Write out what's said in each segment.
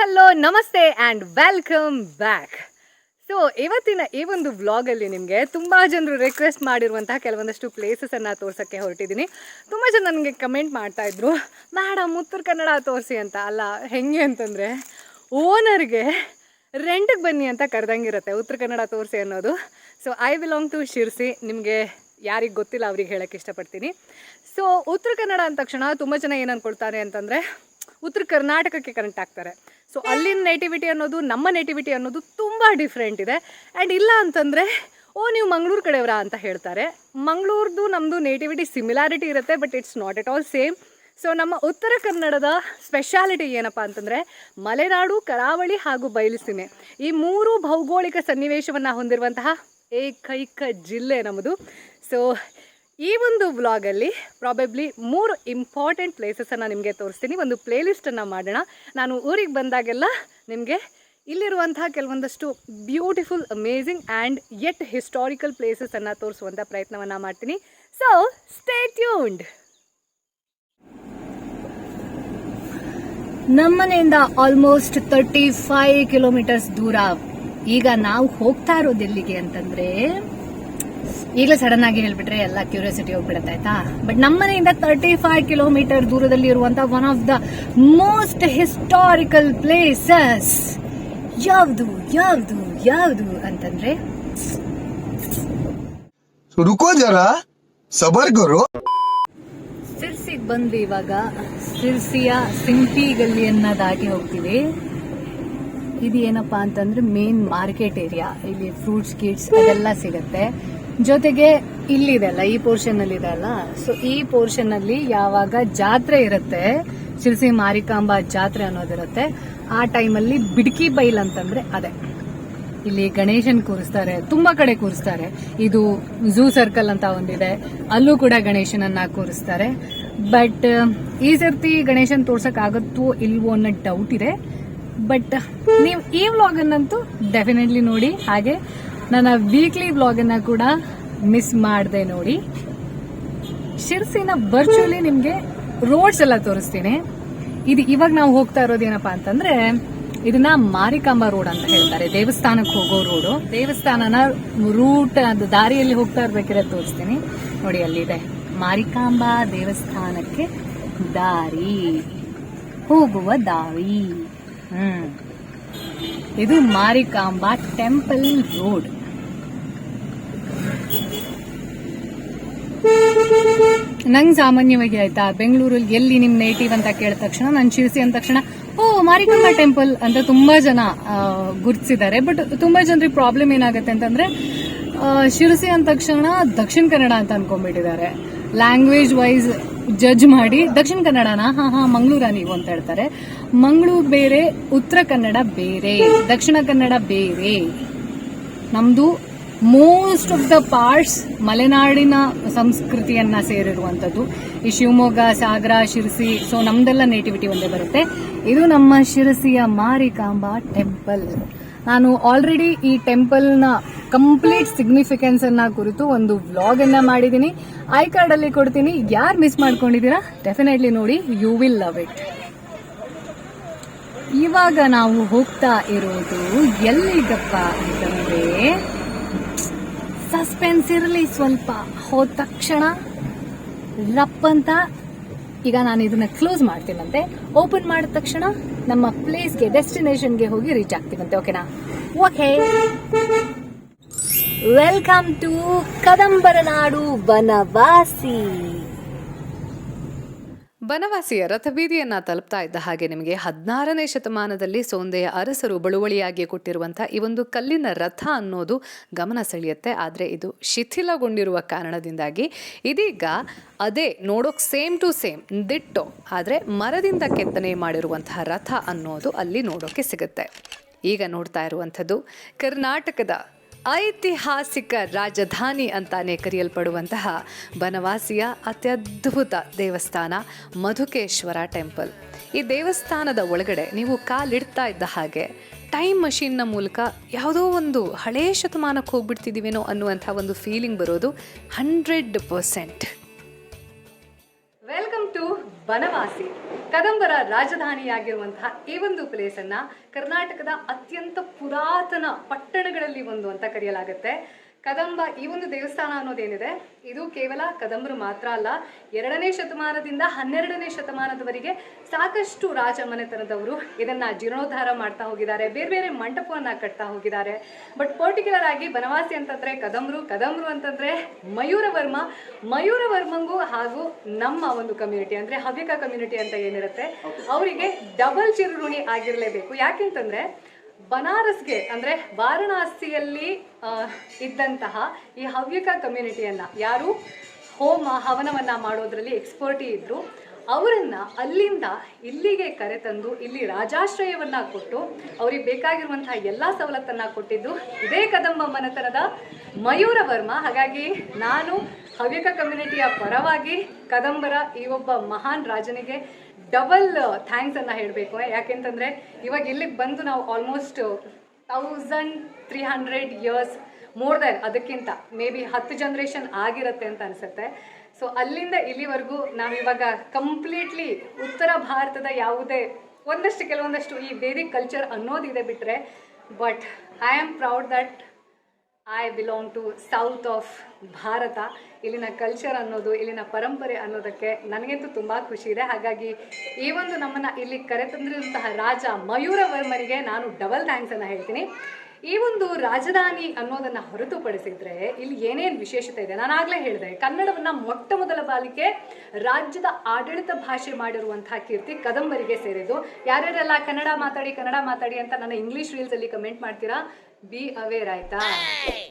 Hello, ನಮಸ್ತೆ and welcome back so ಇವತ್ತಿನ ಈ ಒಂದು ವ್ಲಾಗಲ್ಲಿ ನಿಮಗೆ ತುಂಬ ಜನರು ರಿಕ್ವೆಸ್ಟ್ ಮಾಡಿರುವಂತಹ ಕೆಲವೊಂದಷ್ಟು ಪ್ಲೇಸಸನ್ನು ತೋರ್ಸೋಕ್ಕೆ ಹೊರಟಿದ್ದೀನಿ. ತುಂಬ ಜನ ನನಗೆ ಕಮೆಂಟ್ ಮಾಡ್ತಾಯಿದ್ರು ಮೇಡಮ್ ಉತ್ತರ ಕನ್ನಡ ತೋರಿಸಿ ಅಂತ. ಅಲ್ಲ, ಹೆಂಗೆ ಅಂತಂದರೆ ಓನರ್ಗೆ ರೆಂಟಿಗೆ ಬನ್ನಿ ಅಂತ ಕರೆದಂಗಿರುತ್ತೆ, ಉತ್ತರ ಕನ್ನಡ ತೋರಿಸಿ ಅನ್ನೋದು. So I belong to Sirsi. ನಿಮಗೆ ಯಾರಿಗೆ ಗೊತ್ತಿಲ್ಲ, ಅವ್ರಿಗೆ ಹೇಳೋಕ್ಕೆ ಇಷ್ಟಪಡ್ತೀನಿ. ಸೊ ಉತ್ತರ ಕನ್ನಡ ಅಂದ ತಕ್ಷಣ ತುಂಬ ಜನ ಏನು ಅಂದ್ಕೊಳ್ತಾರೆ ಅಂತಂದರೆ ಉತ್ತರ ಕರ್ನಾಟಕಕ್ಕೆ ಕನೆಕ್ಟ್ ಆಗ್ತಾರೆ ಸೊ ಅಲ್ಲಿನ ನೇಟಿವಿಟಿ ಅನ್ನೋದು ನಮ್ಮ ನೇಟಿವಿಟಿ ಅನ್ನೋದು ತುಂಬ ಡಿಫ್ರೆಂಟ್ ಇದೆ. ಆ್ಯಂಡ್ ಇಲ್ಲ ಅಂತಂದರೆ ಓ ನೀವು ಮಂಗಳೂರು ಕಡೆಯವರಾ ಅಂತ ಹೇಳ್ತಾರೆ. ಮಂಗಳೂರ್ದು ನಮ್ಮದು ನೇಟಿವಿಟಿ ಸಿಮಿಲಾರಿಟಿ ಇರುತ್ತೆ but it's not at all same so ನಮ್ಮ ಉತ್ತರ ಕನ್ನಡದ ಸ್ಪೆಷಾಲಿಟಿ ಏನಪ್ಪ ಅಂತಂದರೆ ಮಲೆನಾಡು ಕರಾವಳಿ ಹಾಗೂ ಬಯಲುಸೀಮೆ. ಈ ಮೂರು ಭೌಗೋಳಿಕ ಸನ್ನಿವೇಶವನ್ನು ಹೊಂದಿರುವಂತಹ ಏಕೈಕ ಜಿಲ್ಲೆ ನಮ್ಮದು ಸೊ ಈ ಒಂದು ವ್ಲಾಗಲ್ಲಿ ಪ್ರಾಬೆಬ್ಲಿ ಮೂರು ಇಂಪಾರ್ಟೆಂಟ್ ಪ್ಲೇಸಸನ್ನು ನಿಮಗೆ ತೋರಿಸ್ತೀನಿ. ಒಂದು ಪ್ಲೇಲಿಸ್ಟನ್ನು ಮಾಡೋಣ. ನಾನು ಊರಿಗೆ ಬಂದಾಗೆಲ್ಲ ನಿಮಗೆ ಇಲ್ಲಿರುವಂತಹ ಕೆಲವೊಂದಷ್ಟು beautiful amazing and yet historical ಪ್ಲೇಸಸನ್ನು ತೋರಿಸುವಂಥ ಪ್ರಯತ್ನವನ್ನು ಮಾಡ್ತೀನಿ. ಸೊ ಸ್ಟೇ ಟ್ಯೂನ್ಡ್ ನಮ್ಮನೆಯಿಂದ ಆಲ್ಮೋಸ್ಟ್ ತರ್ಟಿ ಫೈವ್ ಕಿಲೋಮೀಟರ್ಸ್ ದೂರ. ಈಗ ನಾವು ಹೋಗ್ತಾ ಇರೋದು ಎಲ್ಲಿಗೆ ಅಂತಂದ್ರೆ ಈಗಲೇ ಸಡನ್ ಆಗಿ ಹೇಳ್ಬಿಟ್ರೆ ಎಲ್ಲ ಕ್ಯೂರಿಯಾಸಿಟಿ ಹೋಗ್ಬಿಡುತ್ತೆ ಆಯ್ತಾ? ಬಟ್ ನಮ್ಮನೆಯಿಂದ ತರ್ಟಿ ಫೈವ್ ಕಿಲೋಮೀಟರ್ ದೂರದಲ್ಲಿ ಇರುವಂತಹ one of the most historical places ಯಾವ್ದು ಯಾವ್ದು ಯಾವ್ದು ಅಂತಂದ್ರೆ? ರುಕೋ ಜರ ಸಿರ್ಸಿಗೆ ಬಂದ್ವಿ ಇವಾಗ. ಸಿರ್ಸಿಯ ಸಿಂಪಿ ಗಲ್ಲಿಯನ್ನದಾಗಿ ಹೋಗ್ತೀವಿ. ಇದು ಏನಪ್ಪಾ ಅಂತಂದ್ರೆ ಮೇನ್ ಮಾರ್ಕೆಟ್ ಏರಿಯಾ ಇಲ್ಲಿ ಫ್ರೂಟ್ಸ್ ಕಿಡ್ಸ್ ಅದೆಲ್ಲ ಸಿಗುತ್ತೆ. ಜೊತೆಗೆ ಇಲ್ಲಿದೆ ಅಲ್ಲ ಈ ಪೋರ್ಷನ್ ಅಲ್ಲಿ ಇದೆ ಅಲ್ಲ ಸೊ ಈ ಪೋರ್ಷನ್ ಅಲ್ಲಿ ಯಾವಾಗ ಜಾತ್ರೆ ಇರುತ್ತೆ, ಶಿರಸಿ ಮಾರಿಕಾಂಬಾ ಜಾತ್ರೆ ಅನ್ನೋದಿರುತ್ತೆ, ಆ ಟೈಮಲ್ಲಿ ಬಿಡ್ಕಿ ಬೈಲ್ ಅಂತಂದ್ರೆ ಅದೇ. ಇಲ್ಲಿ ಗಣೇಶನ್ ಕೂರಿಸ್ತಾರೆ, ತುಂಬಾ ಕಡೆ ಕೂರಿಸ್ತಾರೆ. ಇದು ಝೂ ಸರ್ಕಲ್ ಅಂತ ಒಂದಿದೆ, ಅಲ್ಲೂ ಕೂಡ ಗಣೇಶನನ್ನ ಕೂರಿಸ್ತಾರೆ. ಬಟ್ ಈ ಸರ್ತಿ ಗಣೇಶನ್ ತೋರ್ಸಕ್ ಆಗತ್ತೋ ಇಲ್ವೋ ಅನ್ನೋ ಡೌಟ್ ಇದೆ. ಬಟ್ ನೀವು ಈ ವ್ಲಾಗ್ ಅನ್ನಂತೂ ಡೆಫಿನೆಟ್ಲಿ ನೋಡಿ, ಹಾಗೆ ನನ್ನ ವೀಕ್ಲಿ ವ್ಲಾಗ್ ಅನ್ನ ಕೂಡ ಮಿಸ್ ಮಾಡಿದೆ ನೋಡಿ. ಶಿರ್ಸಿನ ವರ್ಚುವಲಿ ನಿಮ್ಗೆ ರೋಡ್ಸ್ ಎಲ್ಲ ತೋರಿಸ್ತೀನಿ. ಇದು ಇವಾಗ ನಾವು ಹೋಗ್ತಾ ಇರೋದು ಏನಪ್ಪಾ ಅಂತಂದ್ರೆ, ಇದನ್ನ ಮಾರಿಕಾಂಬಾ ರೋಡ್ ಅಂತ ಹೇಳ್ತಾರೆ. ದೇವಸ್ಥಾನಕ್ಕೆ ಹೋಗೋ ರೋಡು ದೇವಸ್ಥಾನನ ರೂಟ್ ಅದು ದಾರಿಯಲ್ಲಿ ಹೋಗ್ತಾ ಇರ್ಬೇಕಿರೋದು ತೋರಿಸ್ತೀನಿ. ನೋಡಿ ಅಲ್ಲಿದೆ. ಮಾರಿಕಾಂಬಾ ದೇವಸ್ಥಾನಕ್ಕೆ ದಾರಿ. ಹೋಗುವ ದಾರಿ. ಹ್ಮ್. ಇದು ಮಾರಿಕಾಂಬಾ ಟೆಂಪಲ್ ರೋಡ್ ನಂಗೆ ಸಾಮಾನ್ಯವಾಗಿ ಆಯ್ತಾ, ಬೆಂಗಳೂರಲ್ಲಿ ಎಲ್ಲಿ ನಿಮ್ ನೇಟಿವ್ ಅಂತ ಕೇಳಿದ ತಕ್ಷಣ, ನಾನು ಶಿರ್ಸಿ ಅಂದ ತಕ್ಷಣ, ಓ ಮಾರಿಕಮ್ಮ ಟೆಂಪಲ್ ಅಂತ ತುಂಬಾ ಜನ ಗುರ್ತಿಸಿದ್ದಾರೆ. ಬಟ್ ತುಂಬಾ ಜನರಿಗೆ ಪ್ರಾಬ್ಲಮ್ ಏನಾಗುತ್ತೆ ಅಂತಂದ್ರೆ ಶಿರಸಿ ಅಂದ ತಕ್ಷಣ ದಕ್ಷಿಣ ಕನ್ನಡ ಅಂತ ಅನ್ಕೊಂಡ್ಬಿಟ್ಟಿದ್ದಾರೆ. ಲ್ಯಾಂಗ್ವೇಜ್ ವೈಸ್ ಜಡ್ಜ್ ಮಾಡಿ, ದಕ್ಷಿಣ ಕನ್ನಡನ? ಹಾ ಹಾ, ಮಂಗಳೂರ ನೀವು ಅಂತ ಹೇಳ್ತಾರೆ. ಮಂಗಳೂರು ಬೇರೆ, ಉತ್ತರ ಕನ್ನಡ ಬೇರೆ, ದಕ್ಷಿಣ ಕನ್ನಡ ಬೇರೆ. ನಮ್ದು ಮೋಸ್ಟ್ ಆಫ್ ದ ಪಾರ್ಟ್ಸ್ ಮಲೆನಾಡಿನ ಸಂಸ್ಕೃತಿಯನ್ನ ಸೇರಿರುವಂಥದ್ದು. ಈ ಶಿವಮೊಗ್ಗ, ಸಾಗರ, ಶಿರಸಿ ಸೊ ನಮ್ದೆಲ್ಲ ನೇಟಿವಿಟಿ ಒಂದೇ ಬರುತ್ತೆ. ಇದು ನಮ್ಮ ಶಿರಸಿಯ ಮಾರಿಕಾಂಬಾ ಟೆಂಪಲ್ ನಾನು ಆಲ್ರೆಡಿ ಈ ಟೆಂಪಲ್ನ ಕಂಪ್ಲೀಟ್ ಸಿಗ್ನಿಫಿಕೆನ್ಸ್ ಅನ್ನ ಕುರಿತು ಒಂದು ವ್ಲಾಗ್ ಅನ್ನ ಮಾಡಿದ್ದೀನಿ. ಐ ಕಾರ್ಡ್ ಅಲ್ಲಿ ಕೊಡ್ತೀನಿ. ಯಾರು ಮಿಸ್ ಮಾಡ್ಕೊಂಡಿದ್ದೀರಾ? ಡೆಫಿನೆಟ್ಲಿ ನೋಡಿ ಯು ವಿಲ್ ಲವ್ ಇಟ್ ಇವಾಗ ನಾವು ಹೋಗ್ತಾ ಇರೋದು ಎಲ್ಲಿಗಪ್ಪ ಅಂತಂದ್ರೆ ಸಸ್ಪೆನ್ಸ್ ಇರಲಿ ಸ್ವಲ್ಪ ಹೋದ ತಕ್ಷಣ ರಪ್ ಅಂತ ಈಗ ನಾನು ಇದನ್ನ ಕ್ಲೋಸ್ ಮಾಡ್ತೀನಂತೆ. ಓಪನ್ ಮಾಡಿದ ತಕ್ಷಣ ನಮ್ಮ ಪ್ಲೇಸ್ಗೆ ಡೆಸ್ಟಿನೇಷನ್ಗೆ ಹೋಗಿ ರೀಚ್ ಆಗ್ತೀವಂತೆ ಓಕೆನಾ ಓಕೆ ವೆಲ್ಕಮ್ ಟು ಕದಂಬರನಾಡು ಬನವಾಸಿ ಬನವಾಸಿಯ ರಥಬೀದಿಯನ್ನ ತಲುಪ್ತಾ ಇದ್ದ ಹಾಗೆ ನಿಮಗೆ ಹದಿನಾರನೇ ಶತಮಾನದಲ್ಲಿ ಸೋಂದೆಯ ಅರಸರು ಬಳುವಳಿಯಾಗಿ ಕೊಟ್ಟಿರುವಂತಹ ಈ ಒಂದು ಕಲ್ಲಿನ ರಥ ಅನ್ನೋದು ಗಮನ ಸೆಳೆಯುತ್ತೆ. ಆದರೆ ಇದು ಶಿಥಿಲಗೊಂಡಿರುವ ಕಾರಣದಿಂದಾಗಿ ಇದೀಗ ಅದೇ ನೋಡೋಕೆ ಸೇಮ್ ಟು ಸೇಮ್, ದಿಟ್ಟು, ಆದರೆ ಮರದಿಂದ ಕೆತ್ತನೆ ಮಾಡಿರುವಂತಹ ರಥ ಅನ್ನೋದು ಅಲ್ಲಿ ನೋಡೋಕೆ ಸಿಗುತ್ತೆ. ಈಗ ನೋಡ್ತಾ ಇರುವಂಥದ್ದು ಕರ್ನಾಟಕದ ಐತಿಹಾಸಿಕ ರಾಜಧಾನಿ ಅಂತಾನೆ ಕರೆಯಲ್ಪಡುವಂತಹ ಬನವಾಸಿಯ ಅತ್ಯದ್ಭುತ ದೇವಸ್ಥಾನ ಮಧುಕೇಶ್ವರ ಟೆಂಪಲ್. ಈ ದೇವಸ್ಥಾನದ ಒಳಗಡೆ ನೀವು ಕಾಲಿಡ್ತಾ ಇದ್ದ ಹಾಗೆ ಟೈಮ್ ಮಷೀನ್ನ ಮೂಲಕ ಯಾವುದೋ ಒಂದು ಹಳೇ ಶತಮಾನಕ್ಕೆ ಹೋಗ್ಬಿಡ್ತಿದ್ದೀವೇನೋ ಅನ್ನುವಂಥ ಒಂದು ಫೀಲಿಂಗ್ ಬರೋದು hundred percent welcome to Banavasi. ಕದಂಬರ ರಾಜಧಾನಿಯಾಗಿರುವಂತಹ ಈ ಒಂದು ಪ್ಲೇಸನ್ನು ಕರ್ನಾಟಕದ ಅತ್ಯಂತ ಪುರಾತನ ಪಟ್ಟಣಗಳಲ್ಲಿ ಒಂದು ಅಂತ ಕರೆಯಲಾಗುತ್ತೆ. ಕದಂಬ ಈ ಒಂದು ದೇವಸ್ಥಾನ ಅನ್ನೋದೇನಿದೆ ಇದು ಕೇವಲ ಕದಂಬರು ಮಾತ್ರ ಅಲ್ಲ ಎರಡನೇ ಶತಮಾನದಿಂದ ಹನ್ನೆರಡನೇ ಶತಮಾನದವರೆಗೆ ಸಾಕಷ್ಟು ರಾಜ ಮನೆತನದವರು ಇದನ್ನ ಜೀರ್ಣೋದ್ಧಾರ ಮಾಡ್ತಾ ಹೋಗಿದ್ದಾರೆ ಬೇರೆ ಬೇರೆ ಮಂಟಪವನ್ನ ಕಟ್ತಾ ಹೋಗಿದ್ದಾರೆ. ಬಟ್ ಪರ್ಟಿಕ್ಯುಲರ್ ಆಗಿ ಬನವಾಸಿ ಅಂತಂದ್ರೆ ಕದಂಬರು ಕದಂಬರು ಅಂತಂದ್ರೆ ಮಯೂರವರ್ಮ. ಮಯೂರವರ್ಮಂಗೂ ಹಾಗೂ ನಮ್ಮ ಒಂದು ಕಮ್ಯುನಿಟಿ ಅಂದ್ರೆ ಹವ್ಯಕ ಕಮ್ಯುನಿಟಿ ಅಂತ ಏನಿರುತ್ತೆ ಅವರಿಗೆ ಡಬಲ್ ಚಿರುರುಣಿ ಆಗಿರಲೇಬೇಕು. ಯಾಕೆಂತಂದ್ರೆ ಬನಾರಸ್ಗೆ, ಅಂದ್ರೆ ವಾರಣಾಸಿಯಲ್ಲಿ ಇದ್ದಂತಹ ಈ ಹವ್ಯಕ ಕಮ್ಯುನಿಟಿಯನ್ನು ಯಾರು? ಹೋಮ ಹವನವನ್ನ ಮಾಡೋದ್ರಲ್ಲಿ ಎಕ್ಸ್ಪರ್ಟಿ ಇದ್ದರು ಅವರನ್ನ ಅಲ್ಲಿಂದ ಇಲ್ಲಿಗೆ ಕರೆತಂದು, ಇಲ್ಲಿ ರಾಜಾಶ್ರಯವನ್ನ ಕೊಟ್ಟು, ಅವ್ರಿಗೆ ಬೇಕಾಗಿರುವಂತಹ ಎಲ್ಲಾ ಸವಲತ್ತನ್ನ ಕೊಟ್ಟಿದ್ದು ಇದೇ ಕದಂಬ ಮನೆತನದ ಮಯೂರವರ್ಮ. ಹಾಗಾಗಿ ನಾನು ಹವ್ಯಕ ಕಮ್ಯುನಿಟಿಯ ಪರವಾಗಿ ಕದಂಬರ ಈ ಒಬ್ಬ ಮಹಾನ್ ರಾಜನಿಗೆ ಡಬಲ್ ಥ್ಯಾಂಕ್ಸ್ ಅನ್ನ ಹೇಳಬೇಕು. ಯಾಕೆಂತಂದ್ರೆ ಇವಾಗ ಇಲ್ಲಿಗೆ ಬಂದು ನಾವು almost thousand three hundred years more than ಅದಕ್ಕಿಂತ ಮೇ ಬಿ ಹತ್ತು ಜನ್ರೇಷನ್ ಆಗಿರುತ್ತೆ ಅಂತ ಅನ್ಸುತ್ತೆ. ಸೊ ಅಲ್ಲಿಂದ ಇಲ್ಲಿವರೆಗೂ ನಾವಿವಾಗ ಕಂಪ್ಲೀಟ್ಲಿ ಉತ್ತರ ಭಾರತದ ಯಾವುದೇ ಒಂದಷ್ಟು, ಕೆಲವೊಂದಷ್ಟು ಈ ವೇದಿಕ್ ಕಲ್ಚರ್ ಅನ್ನೋದಿದೆ ಬಿಟ್ಟರೆ but I am proud that I belong to south of Bharat. ಇಲ್ಲಿನ ಕಲ್ಚರ್ ಅನ್ನೋದು, ಇಲ್ಲಿನ ಪರಂಪರೆ ಅನ್ನೋದಕ್ಕೆ ನನಗಂತೂ ತುಂಬ ಖುಷಿ ಇದೆ. ಹಾಗಾಗಿ ಈ ಒಂದು ನಮ್ಮನ್ನು ಇಲ್ಲಿ ಕರೆತಂದಿರುವಂತಹ ರಾಜ ಮಯೂರವರ್ಮನಿಗೆ ನಾನು ಡಬಲ್ ಥ್ಯಾಂಕ್ಸ್ ಅನ್ನು ಹೇಳ್ತೀನಿ. ಈ ಒಂದು ರಾಜಧಾನಿ ಅನ್ನೋದನ್ನು ಹೊರತುಪಡಿಸಿದ್ರೆ ಇಲ್ಲಿ ಏನೇನು ವಿಶೇಷತೆ ಇದೆ? ನಾನು ಆಗಲೇ ಹೇಳಿದೆ, ಕನ್ನಡವನ್ನು ಮೊಟ್ಟ ಮೊದಲ ಬಾಲಿಕೆ ರಾಜ್ಯದ ಆಡಳಿತ ಭಾಷೆ ಮಾಡಿರುವಂತಹ ಕೀರ್ತಿ ಕದಂಬರಿಗೆ ಸೇರಿದ್ದು. ಯಾರ್ಯಾರೆಲ್ಲ ಕನ್ನಡ ಮಾತಾಡಿ ಕನ್ನಡ ಮಾತಾಡಿ ಅಂತ ನನ್ನ ಇಂಗ್ಲೀಷ್ ರೀಲ್ಸಲ್ಲಿ ಕಮೆಂಟ್ ಮಾಡ್ತೀರಾ? ಬಿ ಅವೇರ್ ಆಯ್ತಾ?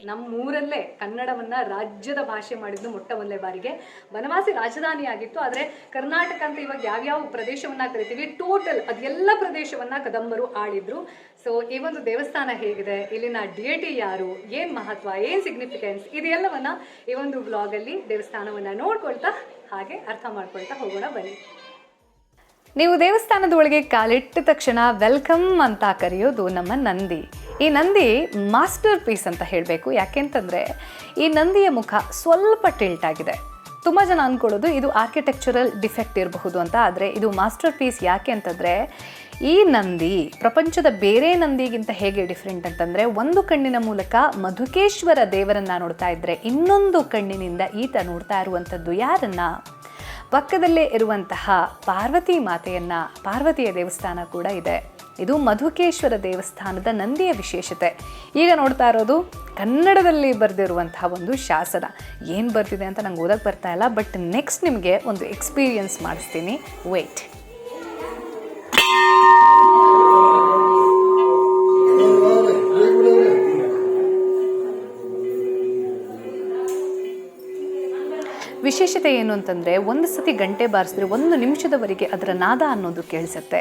ನಮ್ಮ ಊರಲ್ಲೇ ಕನ್ನಡವನ್ನ ರಾಜ್ಯದ ಭಾಷೆ ಮಾಡಿದ್ದು ಮೊಟ್ಟ ಮೊದಲೇ ಬಾರಿಗೆ. ಬನವಾಸಿ ರಾಜಧಾನಿ ಆಗಿತ್ತು ಆದ್ರೆ ಕರ್ನಾಟಕ ಅಂತ ಇವಾಗ ಯಾವ್ಯಾವ ಪ್ರದೇಶವನ್ನ ಕರಿತೀವಿ? ಟೋಟಲ್ ಅದೆಲ್ಲ ಪ್ರದೇಶವನ್ನ ಕದಂಬರು ಆಳಿದ್ರು. ಸೊ ಈ ಒಂದು ದೇವಸ್ಥಾನ ಹೇಗಿದೆ? ಇಲ್ಲಿನ ಡಿಯೇಟಿ ಯಾರು? ಏನ್ ಮಹತ್ವ? ಏನ್ ಸಿಗ್ನಿಫಿಕೆನ್ಸ್ ಇದೆಲ್ಲವನ್ನ ಈ ಒಂದು ಬ್ಲಾಗ್ ಅಲ್ಲಿ ದೇವಸ್ಥಾನವನ್ನ ನೋಡ್ಕೊಳ್ತಾ ಹಾಗೆ ಅರ್ಥ ಮಾಡ್ಕೊಳ್ತಾ ಹೋಗೋಣ ಬನ್ನಿ. ನೀವು ದೇವಸ್ಥಾನದ ಒಳಗೆ ಕಾಲಿಟ್ಟ ತಕ್ಷಣ ವೆಲ್ಕಮ್ ಅಂತ ಕರೆಯೋದು ನಮ್ಮ ನಂದಿ. ಈ ನಂದಿ ಮಾಸ್ಟರ್ ಪೀಸ್ ಅಂತ ಹೇಳಬೇಕು. ಯಾಕೆಂತಂದರೆ ಈ ನಂದಿಯ ಮುಖ ಸ್ವಲ್ಪ ಟಿಲ್ಟ್ ಆಗಿದೆ. ತುಂಬ ಜನ ಅಂದ್ಕೊಳ್ಳೋದು ಇದು ಆರ್ಕಿಟೆಕ್ಚರಲ್ ಡಿಫೆಕ್ಟ್ ಇರಬಹುದು ಅಂತ. ಆದರೆ ಇದು ಮಾಸ್ಟರ್ ಪೀಸ್ ಯಾಕೆ ಅಂತಂದರೆ ಈ ನಂದಿ ಪ್ರಪಂಚದ ಬೇರೆ ನಂದಿಗಿಂತ ಹೇಗೆ ಡಿಫ್ರೆಂಟ್ ಅಂತಂದರೆ ಒಂದು ಕಣ್ಣಿನ ಮೂಲಕ ಮಧುಕೇಶ್ವರ ದೇವರನ್ನು ನೋಡ್ತಾ ಇದ್ದರೆ ಇನ್ನೊಂದು ಕಣ್ಣಿನಿಂದ ಈತ ನೋಡ್ತಾ ಇರುವಂಥದ್ದು ಯಾರನ್ನು? ಪಕ್ಕದಲ್ಲೇ ಇರುವಂತಹ ಪಾರ್ವತಿ ಮಾತೆಯನ್ನು, ಪಾರ್ವತಿಯ ದೇವಸ್ಥಾನ ಕೂಡ ಇದೆ. ಇದು ಮಧುಕೇಶ್ವರ ದೇವಸ್ಥಾನದ ನಂದಿಯ ವಿಶೇಷತೆ. ಈಗ ನೋಡ್ತಾ ಇರೋದು ಕನ್ನಡದಲ್ಲಿ ಬರೆದಿರುವಂತಹ ಒಂದು ಶಾಸನ. ಏನು ಬರ್ತಿದೆ ಅಂತ ನಂಗೆ ಓದಕ್ಕೆ ಬರ್ತಾ ಇಲ್ಲ ಬಟ್ ನೆಕ್ಸ್ಟ್ ನಿಮಗೆ ಒಂದು ಎಕ್ಸ್ಪೀರಿಯನ್ಸ್ ಮಾಡಿಸ್ತೀನಿ. ವೆಯ್ಟ್ ವಿಶೇಷತೆ ಏನು ಅಂತಂದರೆ, ಒಂದು ಸತಿ ಗಂಟೆ ಬಾರಿಸಿದ್ರೆ ಒಂದು ನಿಮಿಷದವರೆಗೆ ಅದರ ನಾದ ಅನ್ನೋದು ಕೇಳಿಸುತ್ತೆ.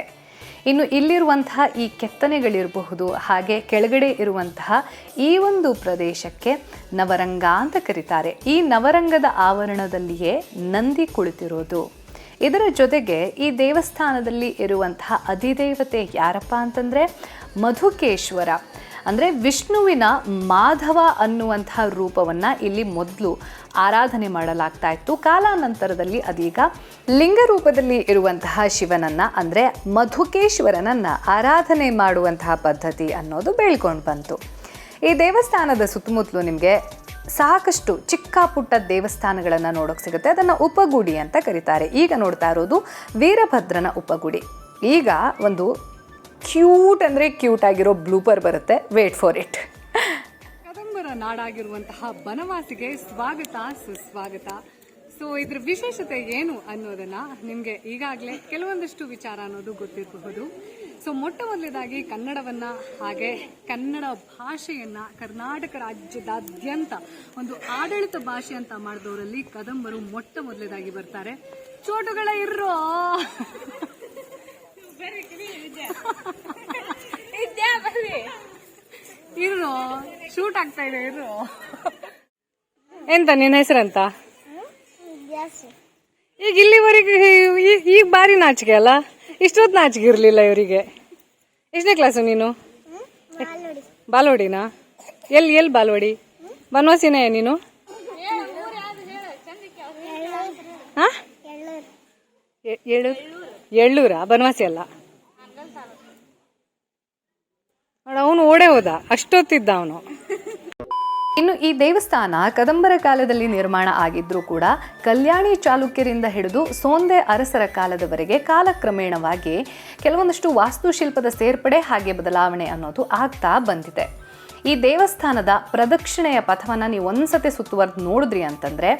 ಇನ್ನು ಇಲ್ಲಿರುವಂತಹ ಈ ಕೆತ್ತನೆಗಳಿರಬಹುದು, ಹಾಗೆ ಕೆಳಗಡೆ ಇರುವಂತಹ ಈ ಒಂದು ಪ್ರದೇಶಕ್ಕೆ ನವರಂಗ ಅಂತ ಕರೀತಾರೆ. ಈ ನವರಂಗದ ಆವರಣದಲ್ಲಿಯೇ ನಂದಿ ಕುಳಿತಿರೋದು. ಇದರ ಜೊತೆಗೆ ಈ ದೇವಸ್ಥಾನದಲ್ಲಿ ಇರುವಂತಹ ಅಧಿದೇವತೆ ಯಾರಪ್ಪ ಅಂತಂದರೆ ಮಧುಕೇಶ್ವರ. ಅಂದರೆ ವಿಷ್ಣುವಿನ ಮಾಧವ ಅನ್ನುವಂಥ ರೂಪವನ್ನು ಇಲ್ಲಿ ಮೊದಲು ಆರಾಧನೆ ಮಾಡಲಾಗ್ತಾ ಇತ್ತು. ಕಾಲಾನಂತರದಲ್ಲಿ ಅದೀಗ ಲಿಂಗ ರೂಪದಲ್ಲಿ ಇರುವಂತಹ ಶಿವನನ್ನು ಅಂದರೆ ಮಧುಕೇಶ್ವರನನ್ನು ಆರಾಧನೆ ಮಾಡುವಂತಹ ಪದ್ಧತಿ ಅನ್ನೋದು ಬೆಳ್ಕೊಂಡು ಬಂತು. ಈ ದೇವಸ್ಥಾನದ ಸುತ್ತಮುತ್ತಲು ನಿಮಗೆ ಸಾಕಷ್ಟು ಚಿಕ್ಕ ಪುಟ್ಟ ದೇವಸ್ಥಾನಗಳನ್ನು ನೋಡೋಕೆ ಸಿಗುತ್ತೆ. ಅದನ್ನು ಉಪಗುಡಿ ಅಂತ ಕರೀತಾರೆ. ಈಗ ನೋಡ್ತಾ ಇರೋದು ವೀರಭದ್ರನ ಉಪಗುಡಿ. ಈಗ ಒಂದು ಕ್ಯೂಟ್ ಅಂದರೆ ಕ್ಯೂಟ್ ಆಗಿರೋ ಬ್ಲೂಪರ್ ಬರುತ್ತೆ. ವೇಟ್ ಫಾರ್ ಇಟ್ ಕದಂಬರ ನಾಡಾಗಿರುವಂತಹ ಬನವಾಸಿಗೆ ಸ್ವಾಗತ, ಸುಸ್ವಾಗತ. ಸೊ ಇದ್ರ ವಿಶೇಷತೆ ಏನು ಅನ್ನೋದನ್ನ ನಿಮಗೆ ಈಗಾಗಲೇ ಕೆಲವೊಂದಷ್ಟು ವಿಚಾರ ಅನ್ನೋದು ಗೊತ್ತಿರಬಹುದು. ಸೊ ಮೊಟ್ಟ ಮೊದಲೇದಾಗಿ ಕನ್ನಡವನ್ನ ಹಾಗೆ ಕನ್ನಡ ಭಾಷೆಯನ್ನ ಕರ್ನಾಟಕ ರಾಜ್ಯದಾದ್ಯಂತ ಒಂದು ಆಡಳಿತ ಭಾಷೆ ಅಂತ ಮಾಡಿದವರಲ್ಲಿ ಕದಂಬರು ಮೊಟ್ಟ ಮೊದಲನೇದಾಗಿ ಬರ್ತಾರೆ. ಚೋಟುಗಳ ಇರ್ರೋ! ಇರು ಶೂಟ್ ಆಗ್ತಾ ಇದೆ ಇರು ಎಂತ ನಿನ್ನ ಹೆಸರಂತ? ಈಗ ಇಲ್ಲಿವರೆಗೆ ಈ- ಈಗ ಬಾರಿ ನಾಚಿಕೆ ಅಲ್ಲ? ಇಷ್ಟೊತ್ತು ನಾಚಿಕೆ ಇರಲಿಲ್ಲ ಇವರಿಗೆ. ಎಷ್ಟನೇ ಕ್ಲಾಸು ನೀನು? ಬಾಲ್ವಾಡಿನಾ? ಎಲ್ಲಿ ಎಲ್ಲಿ ಬಾಲ್ವಾಡಿ? ಬನ್ವಾಸಿನೇ ನೀನು? ಹಾ? ಹೇಳು ಎಳ್ಳೂರ, ಬನವಾಸಿ ಅಲ್ಲ. ಅವನು ಓಡೇ ಹೋದ, ಅಷ್ಟೊತ್ತಿದ್ದ ಅವನು. ಇನ್ನು ಈ ದೇವಸ್ಥಾನ ಕದಂಬರ ಕಾಲದಲ್ಲಿ ನಿರ್ಮಾಣ ಆಗಿದ್ರೂ ಕೂಡ ಕಲ್ಯಾಣಿ ಚಾಲುಕ್ಯರಿಂದ ಹಿಡಿದು ಸೋಂದೆ ಅರಸರ ಕಾಲದವರೆಗೆ ಕಾಲಕ್ರಮೇಣವಾಗಿ ಕೆಲವೊಂದಷ್ಟು ವಾಸ್ತುಶಿಲ್ಪದ ಸೇರ್ಪಡೆ ಹಾಗೆ ಬದಲಾವಣೆ ಅನ್ನೋದು ಆಗ್ತಾ ಬಂದಿದೆ. ಈ ದೇವಸ್ಥಾನದ ಪ್ರದಕ್ಷಿಣೆಯ ಪಥವನ್ನು ನೀವು ಒಂದ್ಸತಿ ಸುತ್ತುವರೆದು ನೋಡಿದ್ರಿ ಅಂತಂದ್ರೆ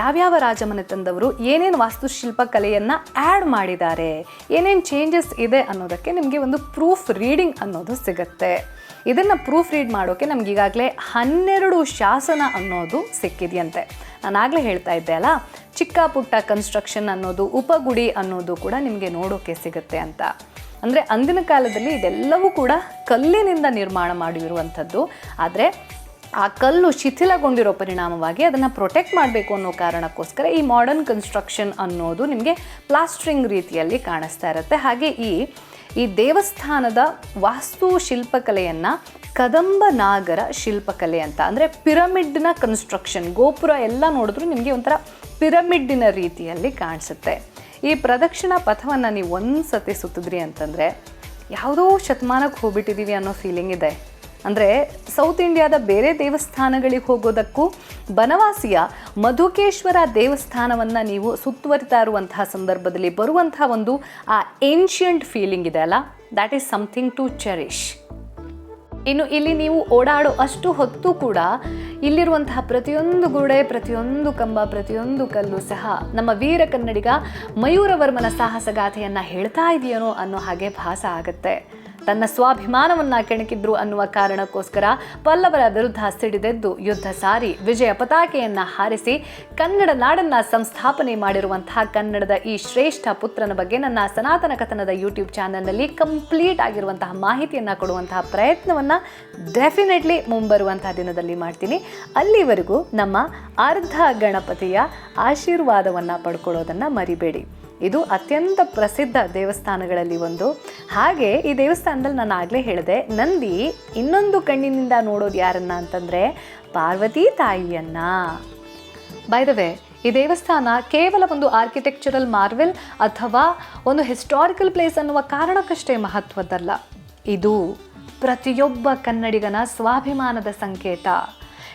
ಯಾವ್ಯಾವ ರಾಜಮನೆತನದವರು ಏನೇನು ವಾಸ್ತುಶಿಲ್ಪ ಕಲೆಯನ್ನು ಆ್ಯಡ್ ಮಾಡಿದ್ದಾರೆ, ಏನೇನು ಚೇಂಜಸ್ ಇದೆ ಅನ್ನೋದಕ್ಕೆ ನಿಮಗೆ ಒಂದು ಪ್ರೂಫ್ ರೀಡಿಂಗ್ ಅನ್ನೋದು ಸಿಗುತ್ತೆ. ಇದನ್ನು ಪ್ರೂಫ್ ರೀಡ್ ಮಾಡೋಕೆ ನಮ್ಗೆ ಈಗಾಗಲೇ ಹನ್ನೆರಡು ಶಾಸನ ಅನ್ನೋದು ಸಿಕ್ಕಿದೆಯಂತೆ. ನಾನು ಆಗಲೇ ಹೇಳ್ತಾ ಇದ್ದೆ ಅಲ್ಲ, ಚಿಕ್ಕ ಪುಟ್ಟ ಕನ್ಸ್ಟ್ರಕ್ಷನ್ ಅನ್ನೋದು, ಉಪಗುಡಿ ಅನ್ನೋದು ಕೂಡ ನಿಮಗೆ ನೋಡೋಕೆ ಸಿಗುತ್ತೆ ಅಂತ. ಅಂದರೆ ಅಂದಿನ ಕಾಲದಲ್ಲಿ ಇದೆಲ್ಲವೂ ಕೂಡ ಕಲ್ಲಿನಿಂದ ನಿರ್ಮಾಣ ಮಾಡಿರುವಂಥದ್ದು. ಆದರೆ ಆ ಕಲ್ಲು ಶಿಥಿಲಗೊಂಡಿರೋ ಪರಿಣಾಮವಾಗಿ ಅದನ್ನು ಪ್ರೊಟೆಕ್ಟ್ ಮಾಡಬೇಕು ಅನ್ನೋ ಕಾರಣಕ್ಕೋಸ್ಕರ ಈ ಮಾಡರ್ನ್ ಕನ್ಸ್ಟ್ರಕ್ಷನ್ ಅನ್ನೋದು ನಿಮಗೆ ಪ್ಲಾಸ್ಟ್ರಿಂಗ್ ರೀತಿಯಲ್ಲಿ ಕಾಣಿಸ್ತಾ ಇರುತ್ತೆ. ಹಾಗೆ ಈ ಈ ದೇವಸ್ಥಾನದ ವಾಸ್ತು ಶಿಲ್ಪಕಲೆಯನ್ನು ಕದಂಬ ನಾಗರ ಶಿಲ್ಪಕಲೆ ಅಂತ, ಅಂದರೆ ಪಿರಮಿಡ್ನ ಕನ್ಸ್ಟ್ರಕ್ಷನ್ ಗೋಪುರ ಎಲ್ಲ ನೋಡಿದ್ರು ನಿಮಗೆ ಒಂಥರ ಪಿರಮಿಡ್ಡಿನ ರೀತಿಯಲ್ಲಿ ಕಾಣಿಸುತ್ತೆ. ಈ ಪ್ರದಕ್ಷಿಣಾ ಪಥವನ್ನು ನೀವು ಒಂದು ಸತಿ ಸುತ್ತಿದ್ರಿ ಅಂತಂದರೆ ಯಾವುದೋ ಶತಮಾನಕ್ಕೆ ಹೋಗ್ಬಿಟ್ಟಿದ್ದೀವಿ ಅನ್ನೋ ಫೀಲಿಂಗ್ ಇದೆ. ಅಂದರೆ ಸೌತ್ ಇಂಡಿಯಾದ ಬೇರೆ ದೇವಸ್ಥಾನಗಳಿಗೆ ಹೋಗೋದಕ್ಕೂ ಬನವಾಸಿಯ ಮಧುಕೇಶ್ವರ ದೇವಸ್ಥಾನವನ್ನು ನೀವು ಸುತ್ತುವರಿತಾ ಇರುವಂತಹ ಸಂದರ್ಭದಲ್ಲಿ ಬರುವಂತಹ ಒಂದು, ಆ ಏನ್ಷಿಯಂಟ್ ಫೀಲಿಂಗ್ ಇದೆ ಅಲ್ಲ? That is something to cherish ಇನ್ನು ಇಲ್ಲಿ ನೀವು ಓಡಾಡೋ ಅಷ್ಟು ಹೊತ್ತು ಕೂಡ ಇಲ್ಲಿರುವಂತಹ ಪ್ರತಿಯೊಂದು ಗೋಡೆ ಪ್ರತಿಯೊಂದು ಕಂಬ, ಪ್ರತಿಯೊಂದು ಕಲ್ಲು ಸಹ ನಮ್ಮ ವೀರ ಕನ್ನಡಿಗ ಮಯೂರವರ್ಮನ ಸಾಹಸಗಾಥೆಯನ್ನು ಹೇಳ್ತಾ ಇದೆಯೇನೋ ಅನ್ನೋ ಹಾಗೆ ಭಾಸ ಆಗುತ್ತೆ. ತನ್ನ ಸ್ವಾಭಿಮಾನವನ್ನ ಕೆಣಕಿದ್ರು ಅನ್ನುವ ಕಾರಣಕ್ಕೋಸ್ಕರ ಪಲ್ಲವರ ವಿರುದ್ಧ ಸಿಡಿದೆದ್ದು ಯುದ್ಧ ಸಾರಿ. ವಿಜಯ ಪತಾಕೆಯನ್ನ ಹಾರಿಸಿ ಕನ್ನಡ ನಾಡನ್ನ ಸಂಸ್ಥಾಪನೆ ಮಾಡಿರುವಂತಹ ಕನ್ನಡದ ಈ ಶ್ರೇಷ್ಠ ಪುತ್ರನ ಬಗ್ಗೆ ನನ್ನ ಸನಾತನ ಕಥನದ ಯೂಟ್ಯೂಬ್ ಚಾನೆಲ್ನಲ್ಲಿ ಕಂಪ್ಲೀಟ್ ಆಗಿರುವಂತಹ ಮಾಹಿತಿಯನ್ನ ಕೊಡುವಂತಹ ಪ್ರಯತ್ನವನ್ನ ಡೆಫಿನೆಟ್ಲಿ ಮುಂಬರುವಂತಹ ದಿನದಲ್ಲಿ ಮಾಡ್ತೀನಿ. ಅಲ್ಲಿವರೆಗೂ ನಮ್ಮ ಅರ್ಧ ಗಣಪತಿಯ ಆಶೀರ್ವಾದವನ್ನ ಪಡ್ಕೊಳ್ಳೋದನ್ನ ಮರಿಬೇಡಿ. ಇದು ಅತ್ಯಂತ ಪ್ರಸಿದ್ಧ ದೇವಸ್ಥಾನಗಳಲ್ಲಿ ಒಂದು. ಹಾಗೆ ಈ ದೇವಸ್ಥಾನದಲ್ಲಿ ನಾನು ಆಗಲೇ ಹೇಳಿದೆ, ನಂದಿ ಇನ್ನೊಂದು ಕಣ್ಣಿನಿಂದ ನೋಡೋದು ಯಾರನ್ನ ಅಂತಂದರೆ ಪಾರ್ವತಿ ತಾಯಿಯನ್ನ. ಬೈ ದ ವೇ ಈ ದೇವಸ್ಥಾನ ಕೇವಲ ಒಂದು ಆರ್ಕಿಟೆಕ್ಚರಲ್ ಮಾರ್ವೆಲ್ ಅಥವಾ ಒಂದು ಹಿಸ್ಟಾರಿಕಲ್ ಪ್ಲೇಸ್ ಅನ್ನುವ ಕಾರಣಕ್ಕಷ್ಟೇ ಮಹತ್ವದ್ದಲ್ಲ. ಇದು ಪ್ರತಿಯೊಬ್ಬ ಕನ್ನಡಿಗನ ಸ್ವಾಭಿಮಾನದ ಸಂಕೇತ.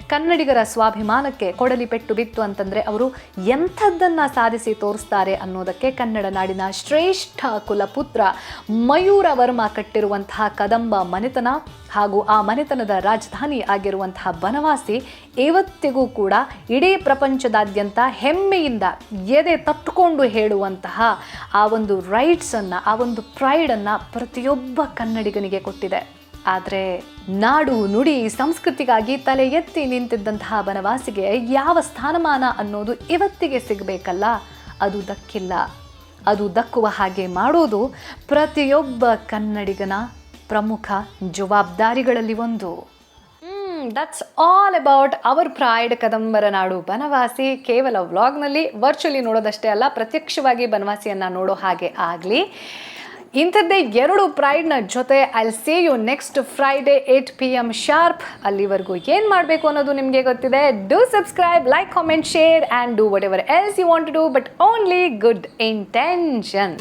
ಕನ್ನಡಿಗರ ಸ್ವಾಭಿಮಾನಕ್ಕೆ ಕೊಡಲಿ ಪೆಟ್ಟು ಬಿತ್ತು ಅಂತಂದರೆ ಅವರು ಎಂಥದ್ದನ್ನು ಸಾಧಿಸಿ ತೋರಿಸ್ತಾರೆ ಅನ್ನೋದಕ್ಕೆ ಕನ್ನಡ ನಾಡಿನ ಶ್ರೇಷ್ಠ ಕುಲಪುತ್ರ ಮಯೂರ ವರ್ಮ ಕಟ್ಟಿರುವಂತಹ ಕದಂಬ ಮನೆತನ ಹಾಗೂ ಆ ಮನೆತನದ ರಾಜಧಾನಿ ಆಗಿರುವಂತಹ ಬನವಾಸಿ ಇವತ್ತಿಗೂ ಕೂಡ ಇಡೀ ಪ್ರಪಂಚದಾದ್ಯಂತ ಹೆಮ್ಮೆಯಿಂದ ಎದೆ ತಟ್ಟುಕೊಂಡು ಹೇಳುವಂತಹ ಆ ಒಂದು ರೈಟ್ಸನ್ನು ಆ ಒಂದು ಪ್ರೈಡನ್ನು ಪ್ರತಿಯೊಬ್ಬ ಕನ್ನಡಿಗನಿಗೆ ಕೊಟ್ಟಿದೆ. ಆದರೆ ನಾಡು ನುಡಿ ಸಂಸ್ಕೃತಿಗಾಗಿ ತಲೆ ಎತ್ತಿ ನಿಂತಿದ್ದಂತಹ ಬನವಾಸಿಗೆ ಯಾವ ಸ್ಥಾನಮಾನ ಅನ್ನೋದು ಇವತ್ತಿಗೆ ಸಿಗಬೇಕಲ್ಲ? ಅದು ದಕ್ಕಿಲ್ಲ. ಅದು ದಕ್ಕುವ ಹಾಗೆ ಮಾಡೋದು ಪ್ರತಿಯೊಬ್ಬ ಕನ್ನಡಿಗನ ಪ್ರಮುಖ ಜವಾಬ್ದಾರಿಗಳಲ್ಲಿ ಒಂದು. That's all about our pride ಕದಂಬರ ನಾಡು ಬನವಾಸಿ ಕೇವಲ ವ್ಲಾಗ್ನಲ್ಲಿ ವರ್ಚುಲಿ ನೋಡೋದಷ್ಟೇ ಅಲ್ಲ, ಪ್ರತ್ಯಕ್ಷವಾಗಿ ಬನವಾಸಿಯನ್ನು ನೋಡೋ ಹಾಗೆ ಆಗಲಿ. ಇಂಥದ್ದೇ ಎರಡು ಪ್ರೈಡ್ನ ಜೊತೆ I say you next Friday eight P M sharp ಅಲ್ಲಿವರೆಗೂ ಏನು ಮಾಡಬೇಕು ಅನ್ನೋದು ನಿಮಗೆ ಗೊತ್ತಿದೆ? Do subscribe like comment share and do whatever else you want to do but only good intention